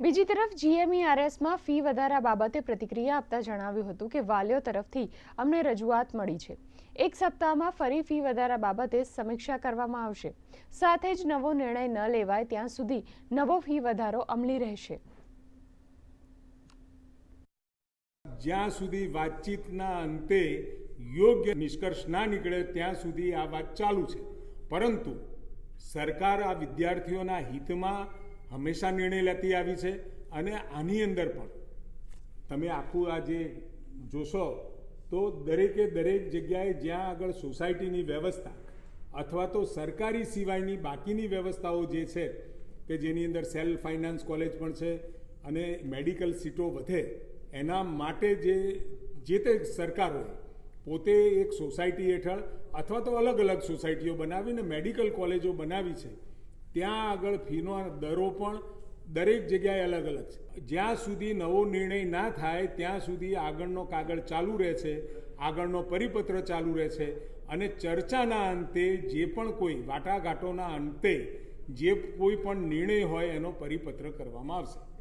બીજી તરફ જીએમઈઆરએસમાં ફી વધારા બાબતે પ્રતિક્રિયા આપતા જણાવ્યું હતું કે વાલીઓ તરફથી અમને રજૂઆત મળી છે. એક સપ્તાહમાં ફરી ફી વધારા બાબતે સમીક્ષા કરવામાં આવશે. સાથે જ નવો નિર્ણય ન લેવાય ત્યાં સુધી નવો ફી વધારો અમલી રહેશે. જ્યાં સુધી વાતચીતના અંતે યોગ્ય નિષ્કર્ષ ના નીકળે ત્યાં સુધી આ વાત ચાલુ છે. પરંતુ સરકાર આ વિદ્યાર્થીઓના હિતમાં હંમેશા નિર્ણય લેતી આવી છે અને આની અંદર પણ. તમે આખું આ જે જોશો, તો દરેકે દરેક જગ્યાએ જ્યાં આગળ સોસાયટીની વ્યવસ્થા અથવા તો સરકારી સિવાયની બાકીની વ્યવસ્થાઓ જે છે, કે જેની અંદર સેલ્ફ ફાઇનાન્સ કોલેજ પણ છે અને મેડિકલ સીટો વધે, એના માટે જે જે તે સરકારોએ પોતે એક સોસાયટી હેઠળ અથવા તો અલગ અલગ સોસાયટીઓ બનાવીને મેડિકલ કોલેજો બનાવી છે ત્યાં આગળ ફીનો દરો પણ દરેક જગ્યાએ અલગ અલગ છે. જ્યાં સુધી નવો નિર્ણય ના થાય, ત્યાં સુધી આગળનો કાગળ ચાલુ રહે છે, આગળનો પરિપત્ર ચાલુ રહે છે અને ચર્ચાના અંતે જે પણ કોઈ, વાટાઘાટોના અંતે જે કોઈ પણ નિર્ણય હોય એનો પરિપત્ર કરવામાં આવશે.